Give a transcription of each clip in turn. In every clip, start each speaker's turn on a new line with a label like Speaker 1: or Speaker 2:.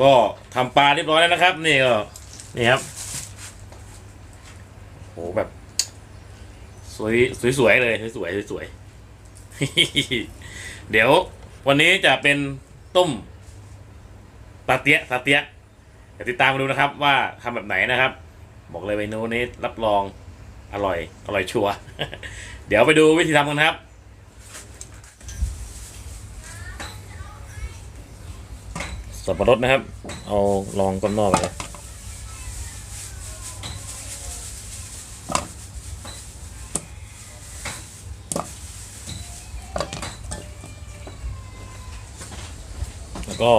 Speaker 1: ก็ทำปลาเรียบร้อยแล้วนะครับ นี่ก็นี่ครับโหแบบ สวยสวยๆเลยสวยๆสวยๆ เดี๋ยว วันนี้จะเป็นต้มตาเตี้ยตาเตี้ยเดี๋ยวติดตามมาดูนะครับ ว่าทำแบบไหนนะครับ บอกเลยเมนูนี้รับรองอร่อย อร่อยชัวร์ เดี๋ยวไปดูวิธีทำกันครับ สับปะรดนะครับ เอาลองก้นหม้อไปเลยแล้วก็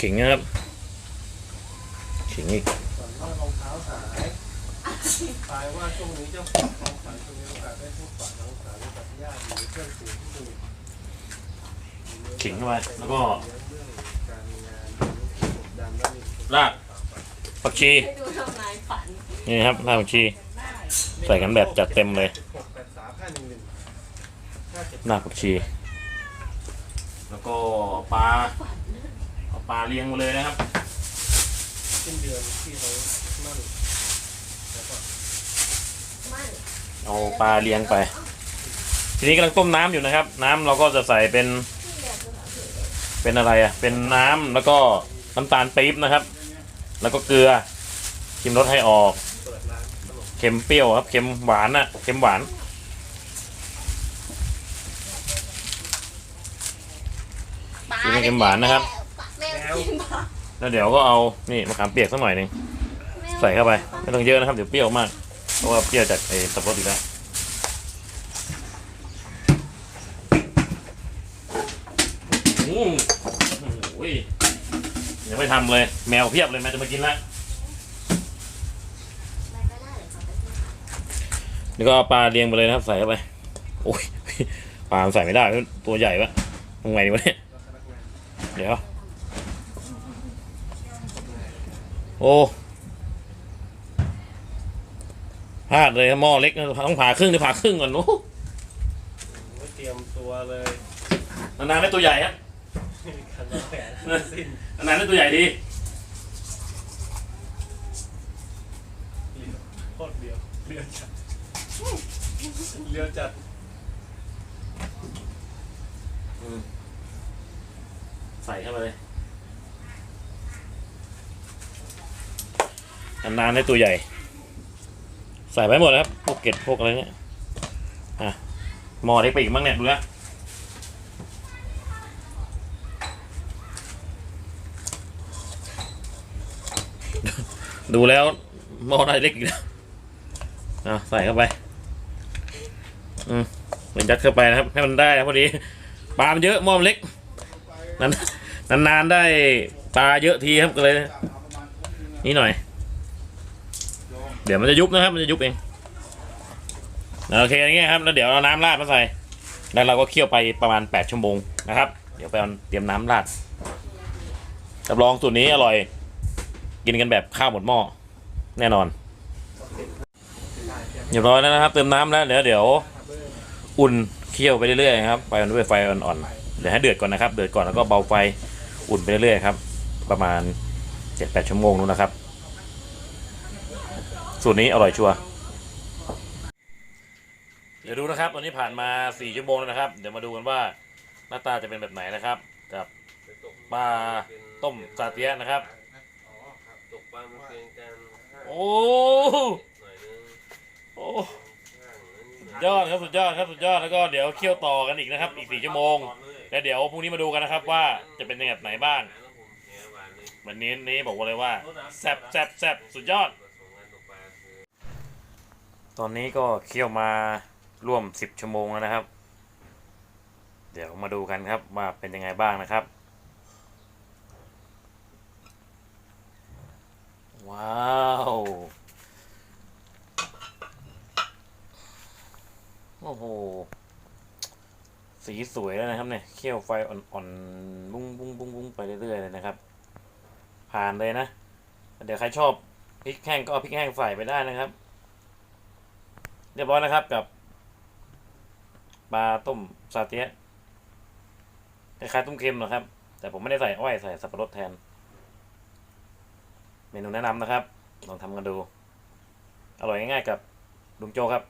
Speaker 1: ขิงนะครับ ขิงอีก
Speaker 2: ส่วนว่ารองเท้าหายตายว่าช่วงนี้เจ้าของของขวัญช่วงนี้โอกาสได้พบปะน้องสาวหรือกับญาติหรือเพื่อนฝูงที่สนิท
Speaker 1: ขิงเข้าไปแล้วก็
Speaker 2: ราก
Speaker 1: ผักชี
Speaker 3: ให้ดูทำนายฝัน
Speaker 1: นี่ครับรากผักชี ใส่กันแบบจัดเต็มเลย
Speaker 2: หกแปดสามห้าหนึ่งหนึ่งห้าเจ็ด
Speaker 1: รากผักชี แล้วก็ปลาเอาปลาเลี้ยงมาเลยนะครับ
Speaker 2: สิ้นเดือนที่เขานั่นแล้วก็
Speaker 3: ไม่
Speaker 1: เอาปลาเลี้ยงไป ทีนี้กำลังต้มน้ำอยู่นะครับ น้ำเราก็จะใส่เป็น
Speaker 3: ที่เรียนภาษาอังกฤษเลย
Speaker 1: เป็นอะไรอะ เป็นน้ำแล้วก็น้ำตาลปี๊บนะครับ แล้วก็เกลือชิมรสให้ออก
Speaker 2: เปิดร้านตลก
Speaker 1: เค็มเปรี้ยวครับเค็มหวานอะเค็มหวาน กินให้เค็มหวานนะครับ
Speaker 3: แมวกินปลา
Speaker 1: แล้วเดี๋ยวก็เอานี่มะขามเปียกสักหน่อยหนึ่ง
Speaker 3: แมว
Speaker 1: ใส่เข้าไปไม่ต้องเยอะนะครับเดี๋ยวเปรี้ยวมากเพราะว่าเปรี้ยวจากไอ้สับปะรดอีกแล้วโอ้โห ยังไม่ทำเลย แมวเพียบเลยแมวจะมากินละ
Speaker 3: อะไรก็ได้เลยค่ะ
Speaker 1: นี่ก็เอาปลาเรียงไปเลยนะครับ ใส่เข้าไปโอ้ยปลามันใส่ไม่ได้ตัวใหญ่ปะทำไงดีวะเนี่ย
Speaker 2: แล้วพนักงาน
Speaker 1: เดี๋ยว โอ้พลาดเลยครับหม้อเล็กนะต้องผ่าครึ่งเดี๋ยวผ่าครึ่งก่อนโอ้
Speaker 2: ไม่เตรียมตัวเลย
Speaker 1: นานๆได้ตัวใหญ่ครั บ
Speaker 2: ไม่มีการวางแผนทั้งสิ้น
Speaker 1: นานๆได้ตัวใหญ่ดี
Speaker 2: โคตรเดียวเรียวจัดเรียวจัด
Speaker 1: ใส่เข้าไปเลยนานๆได้ตัวใหญ่ ใส่ไปหมดแล้วครับพวกเกล็ดพวกอะไรเนี่ยอะหม้อเล็กไปอีกมั้งเนี่ยดูแล้ว ดูแล้วหม้อได้เล็กอีกแล้วอะใส่เข้าไป อืมเป็นยัดเข้าไปนะครับ ให้มันได้พอดีปลามันเยอะหม้อมเล็กนานนานๆได้ปลาเยอะทีครับก็เลย นี่หน่อย เดี๋ยวมันจะยุบนะครับ มันจะยุบเองโอเคอย่างเงี้ยครับแล้วเดี๋ยวเอาน้ำราดมาใส่แล้วเราก็เคี่ยวไปประมาณ 8 ชั่วโมงนะครับ เดี๋ยวไปเอาเตรียมน้ำราดรับรองสูตรนี้อร่อย กินกันแบบข้าวหมดหม้อแน่นอนเรียบร้อยแล้วนะครับ เติมน้ำแล้วเดี๋ยวเดี๋ยว อุ่นเคี่ยวไปเรื่อยๆครับไปด้วยไฟอ่อนๆเดี๋ยวให้เดือดก่อนนะครับ เดือดก่อนแล้วก็เบาไฟอุ่นไปเรื่อยๆครับ ประมาณ7-8ชั่วโมงนู้นนะครับ สูตรนี้อร่อยชัวร์เดี๋ยวดูนะครับตอนนี้ผ่านมา4ชั่วโมงแล้วนะครับ เดี๋ยวมาดูกันว่าหน้าตาจะเป็นแบบไหนนะครับ กับปลาต้มซาเตียะนะครับ
Speaker 2: อ๋อครับ ตกปลามาเป็นการห้า
Speaker 1: โอ้
Speaker 2: หน่อยนึง
Speaker 1: โอ้
Speaker 2: ห้างนั้น
Speaker 1: สุดยอดครับสุดยอดครับสุดยอดแล้วก็เดี๋ยวเคี่ยวต่อกันอีกนะครับ อีก4ชั่วโมง แล้วเดี๋ยวพรุ่งนี้มาดูกันนะครับว่าจะเป็นยังไงแบบไหนบ้าง
Speaker 2: แล้วผมแหวานเลย
Speaker 1: วันนี้นี้บอกว่าเลยว่าแซ่บแซ่บแซ่บสุดยอด
Speaker 2: ประสงค์งานตกปลาคือ
Speaker 1: ตอนนี้ก็เคี่ยวมาร่วม 10 ชั่วโมงแล้วนะครับ เดี๋ยวมาดูกันครับว่าเป็นยังไงบ้างนะครับ ว้าวโอ้โห สีสวยแล้วนะครับเนี่ยเคี่ยวไฟอ่อนๆบุ้งบุ้งบุ้งบุ้งไปเรื่อยๆเลยนะครับ ผ่านเลยนะ เดี๋ยวใครชอบพริกแห้งก็เอาพริกแห้งใส่ไปได้นะครับ เรียบร้อยนะครับกับปลาต้มซาเตียะคล้ายๆต้มเค็มนะครับ แต่ผมไม่ได้ใส่อ้อยใส่สับปะรดแทน เมนูแนะนำนะครับ ลองทำกันดู อร่อยง่ายๆกับลุงโจครับ